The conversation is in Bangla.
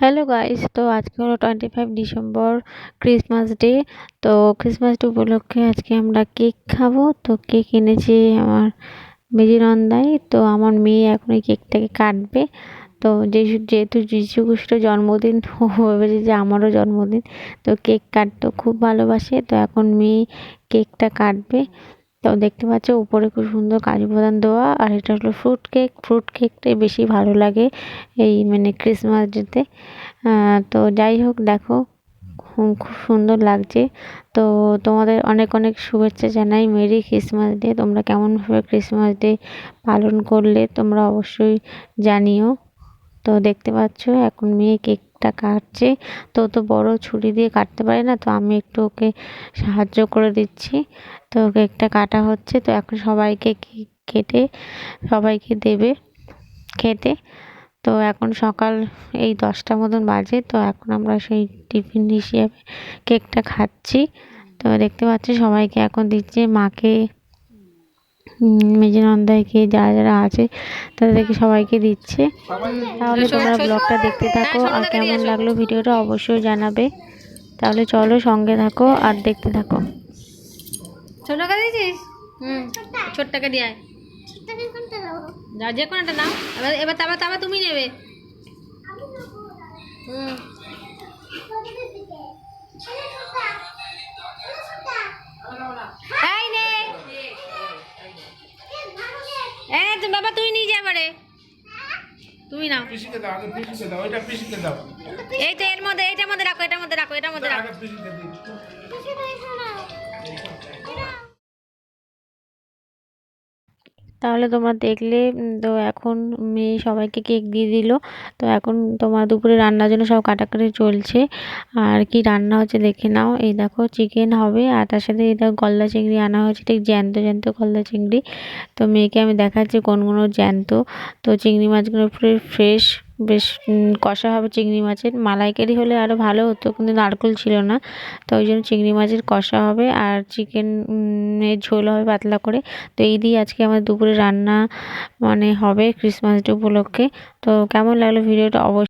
হ্যালো গাইস তো আজকে হলো twenty five December Christmas day তো ক্রিসমাস ডে উপলক্ষে আজকে আমরা কেক খাব। তো কেক এনেছি আমার মেজিনন্দাই তো আমার মেয়ে এখন এই কেকটাকে কাটবে। তো যেহেতু যিশু খ্রিস্ট জন্মদিন ভেবেছে যে আমারও জন্মদিন। তো কেক কাটতে খুব ভালোবাসে। তো এখন মেয়ে কেকটা কাটবে। তো দেখতে পাচ্ছ উপরে খুব সুন্দর কাজু বাদাম দেওয়া, আর এটা হলো ফ্রুট কেক ফ্রুট কেকটাই বেশি ভালো লাগে এই মানে ক্রিসমাস ডেতে তো। যাই হোক, দেখো, খুব সুন্দর লাগছে। তো তোমাদের অনেক অনেক শুভেচ্ছা জানাই মেরি ক্রিসমাস ডে তোমরা কেমনভাবে ক্রিসমাস ডে পালন করলে তোমরা অবশ্যই জানিও। তো দেখতে পাচ্ছ, এখন মেয়ে কেকটা কাটছে। তো তো বড় ছুরি দিয়ে কাটতে পারে না, তো আমি একটু ওকে সাহায্য করে দিচ্ছি। তো কেকটা কাটা হচ্ছে, তো এখন সবাইকে কেটে, সবাইকে দেবে খেতে। তো এখন সকাল এই দশটা মতন বাজে, তো এখন আমরা সেই টিফিন হিসেবে কেকটা খাচ্ছি। তো দেখতে পাচ্ছি, সবাইকে এখন দিচ্ছে, মাকে মেজে নন্দাইকে যারা যারা আছে তাদেরকে সবাইকে দিচ্ছে। তাহলে তোমরা ব্লগটা দেখতে থাকো। আর কেমন লাগল ভিডিওটা অবশ্যই জানাবে। তাহলে চলো সঙ্গে থাকো আর দেখতে থাকো। দিয়েছিস? হুম দিয়ে আয়। যা যে কোনো একটা নাও। এবার এবার তাবা তাবা তুমি নেবে। হুম। এই নে বাবা তুই নিয়ে যা পারে তুমি নাও। পিসিকে দাও আগে পিসিকে দাও এটা পিসিকে দাও। এই তো এর মধ্যে এইটার মধ্যে রাখো এটার মধ্যে রাখো এটার মধ্যে রাখো। আগে পিসিকে দিই। তাহলে তোমরা দেখলে তো এখন মেয়ে সবাইকে কেক দিয়ে দিল। তো এখন তোমার দুপুরে রান্নার জন্য সব কাটাকাটি চলছে। আর কি রান্না হচ্ছে দেখে নাও। এই দেখো চিকেন হবে, আর তার সাথে এই দেখো গলদা চিংড়ি আনা হয়েছে, ঠিক জ্যান্ত জ্যান্ত গলদা চিংড়ি। তো মেয়েকে আমি দেখাচ্ছি কোনগুলো জ্যান্ত। তো চিংড়ি মাছগুলো পুরো ফ্রেশ বেশ কষা হবে চিংড়ি মাছের। মালাইকারি হলে আরও ভালো হতো, কিন্তু নারকোল ছিল না। তো ওই জন্য চিংড়ি মাছের কষা হবে আর চিকেন ঝোল হবে পাতলা করে। তো এই দিয়ে আজকে আমার দুপুরে রান্না মানে হবে ক্রিসমাস ডে উপলক্ষে। তো কেমন লাগল ভিডিওটা অবশ্যই